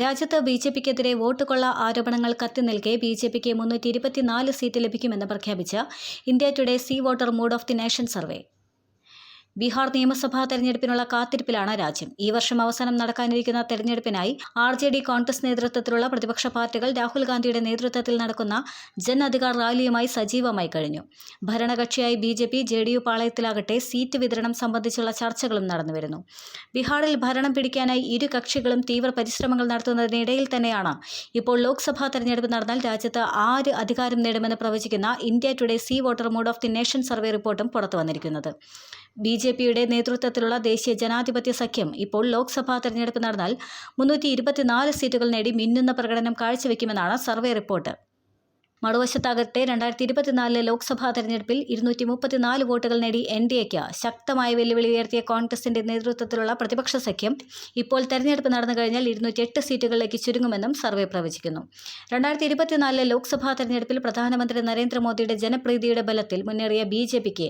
രാജ്യത്ത് B J പിക്കെതിരെ vote കൊള്ള ആരോപണങ്ങൾ നൽകി ബി ജെ പിക്ക് മുന്നൂറ്റി ഇരുപത്തിനാല് സീറ്റ് ലഭിക്കുമെന്ന് പ്രഖ്യാപിച്ച India today C voter mood of the nation survey. Bihar നിയമസഭാ തെരഞ്ഞെടുപ്പിനുള്ള കാത്തിരിപ്പിലാണ് രാജ്യം. ഈ വർഷം അവസാനം നടക്കാനിരിക്കുന്ന തെരഞ്ഞെടുപ്പിനായി ആർ ജെ ഡി കോൺഗ്രസ് നേതൃത്വത്തിലുള്ള പ്രതിപക്ഷ പാർട്ടികൾ രാഹുൽ ഗാന്ധിയുടെ നേതൃത്വത്തിൽ നടക്കുന്ന ജൻ അധികാർ റാലിയുമായി സജീവമായി കഴിഞ്ഞു. ഭരണകക്ഷിയായി B J P J D U പാളയത്തിലാകട്ടെ seat വിതരണം സംബന്ധിച്ചുള്ള ചർച്ചകളും നടന്നുവരുന്നു ബീഹാറിൽ ഭരണം പിടിക്കാനായി ഇരു കക്ഷികളും തീവ്ര പരിശ്രമങ്ങൾ നടത്തുന്നതിനിടയിൽ തന്നെയാണ് ഇപ്പോൾ ലോക്സഭാ തെരഞ്ഞെടുപ്പ് നടന്നാൽ രാജ്യത്ത് ആര് അധികാരം നേടുമെന്ന് പ്രവചിക്കുന്ന India Today C voter mood of the nation survey റിപ്പോർട്ടും പുറത്തു വന്നിരിക്കുന്നത് ബി ജെ പിയുടെ നേതൃത്വത്തിലുള്ള ദേശീയ ജനാധിപത്യ സഖ്യം ഇപ്പോൾ ലോക്സഭാ തെരഞ്ഞെടുപ്പ് നടന്നാൽ മുന്നൂറ്റി സീറ്റുകൾ നേടി മിന്നുന്ന പ്രകടനം കാഴ്ചവെക്കുമെന്നാണ് സർവേ റിപ്പോർട്ട്. മറുവശത്താകട്ടെ രണ്ടായിരത്തി ഇരുപത്തിനാലിലെ ലോക്സഭാ തെരഞ്ഞെടുപ്പിൽ ഇരുന്നൂറ്റി മുപ്പത്തിനാല് വോട്ടുകൾ നേടി എൻ ഡി എക്ക് ശക്തമായ വെല്ലുവിളി ഉയർത്തിയ കോൺഗ്രസിന്റെ നേതൃത്വത്തിലുള്ള പ്രതിപക്ഷ സഖ്യം ഇപ്പോൾ തെരഞ്ഞെടുപ്പ് നടന്നു കഴിഞ്ഞാൽ ഇരുന്നൂറ്റി എട്ട് സീറ്റുകളിലേക്ക് ചുരുങ്ങുമെന്നും സർവേ പ്രവചിക്കുന്നു. രണ്ടായിരത്തി ഇരുപത്തിനാലിലെ ലോക്സഭാ തെരഞ്ഞെടുപ്പിൽ പ്രധാനമന്ത്രി നരേന്ദ്രമോദിയുടെ ജനപ്രീതിയുടെ ബലത്തിൽ മുന്നേറിയ ബി ജെ പിക്ക്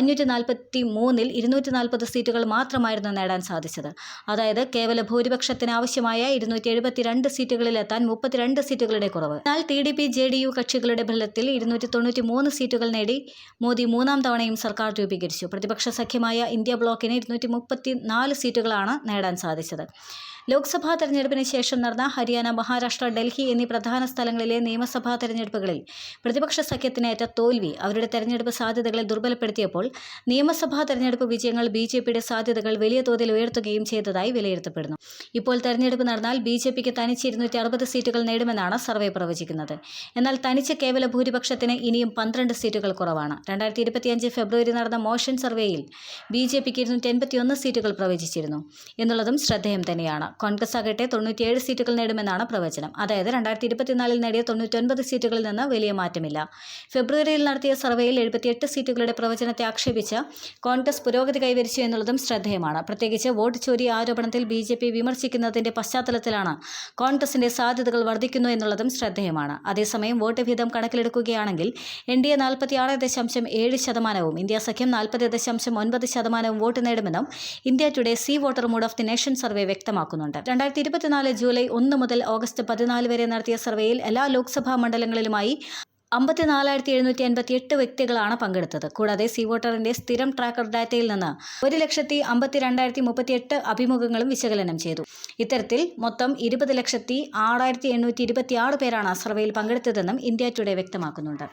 അഞ്ഞൂറ്റി നാൽപ്പത്തി മൂന്നിൽ ഇരുന്നൂറ്റി നാൽപ്പത് സീറ്റുകൾ മാത്രമായിരുന്നു നേടാൻ സാധിച്ചത്. അതായത് കേവല ഭൂരിപക്ഷത്തിന് ആവശ്യമായ ഇരുന്നൂറ്റി എഴുപത്തിരണ്ട് സീറ്റുകളിലെത്താൻ മുപ്പത്തിരണ്ട് സീറ്റുകളുടെ കുറവ്. എന്നാൽ T D P J D U കക്ഷികളുടെ ബലത്തിൽ ഇരുന്നൂറ്റി തൊണ്ണൂറ്റി മൂന്ന് സീറ്റുകൾ നേടി മോദി മൂന്നാം തവണയും സർക്കാർ രൂപീകരിച്ചു. പ്രതിപക്ഷ സഖ്യമായ ഇന്ത്യ ബ്ലോക്കിന് ഇരുന്നൂറ്റി മുപ്പത്തി നാല് സീറ്റുകളാണ് നേടാൻ സാധിച്ചത്. ലോക്സഭാ തെരഞ്ഞെടുപ്പിന് ശേഷം നടന്ന ഹരിയാന മഹാരാഷ്ട്ര ഡൽഹി എന്നീ പ്രധാന സ്ഥലങ്ങളിലെ നിയമസഭാ തെരഞ്ഞെടുപ്പുകളിൽ പ്രതിപക്ഷ സഖ്യത്തിനേറ്റ തോൽവി അവരുടെ തെരഞ്ഞെടുപ്പ് സാധ്യതകളെ ദുർബലപ്പെടുത്തിയപ്പോൾ നിയമസഭാ തെരഞ്ഞെടുപ്പ് വിജയങ്ങൾ ബി ജെ പിയുടെ സാധ്യതകൾ വലിയ തോതിൽ ഉയർത്തുകയും ചെയ്തതായി വിലയിരുത്തപ്പെടുന്നു. ഇപ്പോൾ തെരഞ്ഞെടുപ്പ് നടന്നാൽ ബി ജെ പിക്ക് തനിച്ച് ഇരുന്നൂറ്റി അറുപത് സീറ്റുകൾ നേടുമെന്നാണ് സർവേ പ്രവചിക്കുന്നത്. എന്നാൽ തനിച്ച് കേവല ഭൂരിപക്ഷത്തിന് ഇനിയും പന്ത്രണ്ട് സീറ്റുകൾ കുറവാണ്. രണ്ടായിരത്തി ഇരുപത്തിയഞ്ച് ഫെബ്രുവരി നടന്ന മോഷൻ സർവേയിൽ ബി ജെ പിക്ക് ഇരുന്നൂറ്റി എൺപത്തിയൊന്ന് സീറ്റുകൾ പ്രവചിച്ചിരുന്നു. എന്നുള്ളതും ശ്രദ്ധേയം തന്നെയാണ്. കോൺഗ്രസ് ആകട്ടെ തൊണ്ണൂറ്റിയേഴ് സീറ്റുകൾ നേടുമെന്നാണ് പ്രവചനം. അതായത് രണ്ടായിരത്തി ഇരുപത്തിനാലിൽ നേടിയ തൊണ്ണൂറ്റൊൻപത് സീറ്റുകളിൽ നിന്ന് വലിയ മാറ്റമില്ല. ഫെബ്രുവരിയിൽ നടത്തിയ സർവേയിൽ എഴുപത്തിയെട്ട് സീറ്റുകളുടെ പ്രവചനത്തെ ആക്ഷേപിച്ച് കോൺഗ്രസ് പുരോഗതി കൈവരിച്ചു എന്നുള്ളതും ശ്രദ്ധേയമാണ്. പ്രത്യേകിച്ച് വോട്ട് ചോരി ആരോപണത്തിൽ ബി ജെ പി വിമർശിക്കുന്നതിന്റെ പശ്ചാത്തലത്തിലാണ് കോൺഗ്രസിന്റെ സാധ്യതകൾ വർദ്ധിക്കുന്നു എന്നുള്ളതും ശ്രദ്ധേയമാണ്. അതേസമയം വോട്ട് വിഹിതം കണക്കിലെടുക്കുകയാണെങ്കിൽ എൻ ഡി എ നാൽപ്പത്തിയാറ് ദശാംശം ഏഴ് ശതമാനവും ഇന്ത്യ സഖ്യം നാൽപ്പത് ദശാംശം ഒൻപത് ശതമാനവും vote നേടുമെന്നും India Today C Voter Mood of the Nation survey വ്യക്തമാക്കുന്നുണ്ട് രണ്ടായിരത്തി ഇരുപത്തിനാല് ജൂലൈ ഒന്ന് മുതൽ ഓഗസ്റ്റ് പതിനാല് വരെ നടത്തിയ സർവേയിൽ എല്ലാ ലോക്സഭാ മണ്ഡലങ്ങളിലുമായി അമ്പത്തിനാലായിരത്തി എഴുന്നൂറ്റി എൺപത്തി എട്ട് വ്യക്തികളാണ് പങ്കെടുത്തത്. കൂടാതെ സി വോട്ടറിന്റെ സ്ഥിരം ട്രാക്കർ ഡാറ്റയിൽ നിന്ന് ഒരു ലക്ഷത്തി അമ്പത്തി രണ്ടായിരത്തി മുപ്പത്തി എട്ട് അഭിമുഖങ്ങളും വിശകലനം ചെയ്തു. ഇത്തരത്തിൽ മൊത്തം ഇരുപത് ലക്ഷത്തി ആറായിരത്തി എണ്ണൂറ്റി ഇരുപത്തി ആറ് പേരാണ് സർവേയിൽ പങ്കെടുത്തതെന്നും ഇന്ത്യ ടുഡേ വ്യക്തമാക്കുന്നുണ്ട്.